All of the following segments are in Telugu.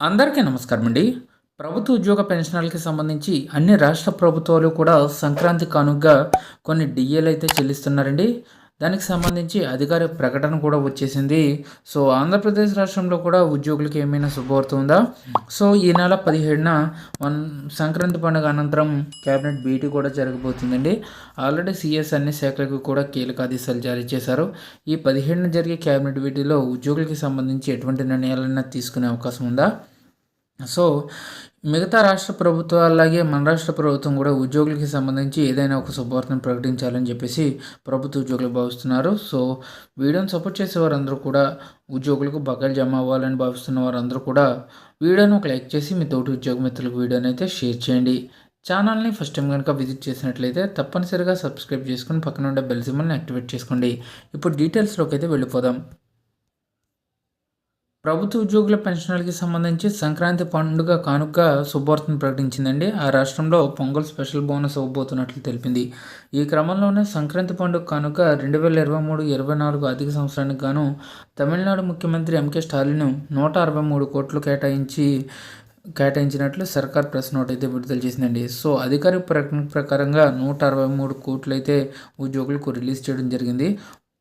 అందరికీ నమస్కారం అండి ప్రభుత్వ ఉద్యోగ పెన్షనర్లకి సంబంధించి అన్ని రాష్ట్ర ప్రభుత్వాలు కూడా సంక్రాంతి కానుకగా కొన్ని డిఏలు అయితే చెల్లిస్తున్నారండి. దానికి సంబంధించి అధికారిక ప్రకటన కూడా వచ్చేసింది. సో ఆంధ్రప్రదేశ్ రాష్ట్రంలో కూడా ఉద్యోగులకు ఏమైనా శుభవార్త ఉందా? సో ఈ నెల పదిహేడున వన్ సంక్రాంతి పండుగ అనంతరం క్యాబినెట్ భేటీ కూడా జరగబోతుందండి. ఆల్రెడీ సీఎస్ అన్ని శాఖలకు కూడా కీలక ఆదేశాలు జారీ చేశారు. ఈ పదిహేడున జరిగే క్యాబినెట్ భేటీలో ఉద్యోగులకి సంబంధించి ఎటువంటి నిర్ణయాలైనా తీసుకునే అవకాశం ఉందా? సో మిగతా రాష్ట్ర ప్రభుత్వాలాగే మన రాష్ట్ర ప్రభుత్వం కూడా ఉద్యోగులకి సంబంధించి ఏదైనా ఒక శుభవార్తను ప్రకటించాలని చెప్పేసి ప్రభుత్వ ఉద్యోగులు భావిస్తున్నారు. సో వీడియోని సపోర్ట్ చేసే వారందరూ కూడా ఉద్యోగులకు బకాయిలు జమ అవ్వాలని భావిస్తున్న వారందరూ కూడా వీడియోని ఒక లైక్ చేసి మీ తోటి ఉద్యోగ మిత్రులకు వీడియోని అయితే షేర్ చేయండి. ఛానల్ని ఫస్ట్ టైం కనుక విజిట్ చేసినట్లయితే తప్పనిసరిగా సబ్స్క్రైబ్ చేసుకుని పక్కన ఉండే బెల్ సింబల్ని యాక్టివేట్ చేసుకోండి. ఇప్పుడు డీటెయిల్స్లోకి అయితే వెళ్ళిపోదాం. ప్రభుత్వ ఉద్యోగుల పెన్షన్లకి సంబంధించి సంక్రాంతి పండుగ కానుక శుభార్తను ప్రకటించిందండి. ఆ రాష్ట్రంలో పొంగల్ స్పెషల్ బోనస్ ఇవ్వబోతున్నట్లు తెలిపింది. ఈ క్రమంలోనే సంక్రాంతి పండుగ కానుక రెండు వేల ఇరవై మూడు ఇరవై నాలుగు ఆర్థిక సంవత్సరానికి గాను తమిళనాడు ముఖ్యమంత్రి ఎంకే స్టాలిన్ నూట అరవై మూడు కోట్లు కేటాయించి కేటాయించినట్లు సర్కార్ ప్రెస్ నోట్ అయితే విడుదల చేసిందండి. సో అధికారిక ప్రకటన ప్రకారంగా నూట అరవై మూడు కోట్లు అయితే ఉద్యోగులకు రిలీజ్ చేయడం జరిగింది.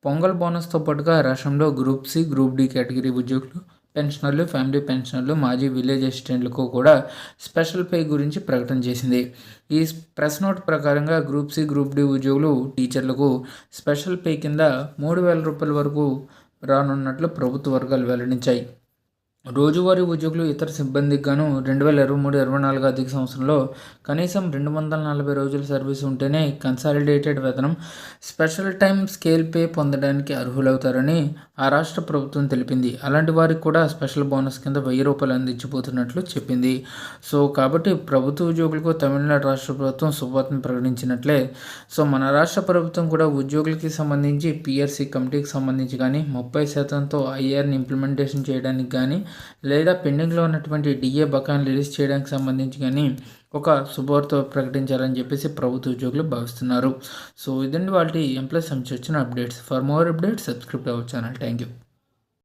పొంగల్ బోనస్తో పాటుగా రాష్ట్రంలో group C group D category ఉద్యోగులు పెన్షనర్లు ఫ్యామిలీ పెన్షనర్లు మాజీ విలేజ్ అసిస్టెంట్లకు కూడా స్పెషల్ పే గురించి ప్రకటన చేసింది. ఈ ప్రెస్ నోట్ ప్రకారంగా గ్రూప్ సి గ్రూప్ డి ఉద్యోగులు టీచర్లకు స్పెషల్ పే కింద మూడు వేల రూపాయల వరకు రానున్నట్లు ప్రభుత్వ వర్గాలు వెల్లడించాయి. రోజువారీ ఉద్యోగులు ఇతర సిబ్బందికి గాను రెండు వేల ఇరవై మూడు ఇరవై నాలుగు ఆర్థిక సంవత్సరంలో కనీసం రెండు వందల నలభై రోజుల సర్వీస్ ఉంటేనే కన్సాలిడేటెడ్ వేతనం స్పెషల్ టైం స్కేల్ పే పొందడానికి అర్హులవుతారని ఆ రాష్ట్ర ప్రభుత్వం తెలిపింది. అలాంటి వారికి కూడా స్పెషల్ బోనస్ కింద వెయ్యి రూపాయలు అందించబోతున్నట్లు చెప్పింది. సో కాబట్టి ప్రభుత్వ ఉద్యోగులకు తమిళనాడు రాష్ట్ర ప్రభుత్వం శుభవార్తను ప్రకటించినట్లే. సో మన రాష్ట్ర ప్రభుత్వం కూడా ఉద్యోగులకి సంబంధించి పిఆర్సీ కమిటీకి సంబంధించి కానీ ముప్పై శాతంతో ఐఆర్ని ఇంప్లిమెంటేషన్ చేయడానికి కానీ లేదా పెండింగ్లో ఉన్నటువంటి డిఏ బకాయిని రిలీజ్ చేయడానికి సంబంధించి కానీ ఒక శుభవార్త ప్రకటించాలని చెప్పేసి ప్రభుత్వ ఉద్యోగులు భావిస్తున్నారు. సో ఇదండి వాళ్ళ ఎంప్లాయ్ సంబంధించి వచ్చిన updates. For more updates subscribe అవ్వచ్చు ఛానల్ థ్యాంక్ యూ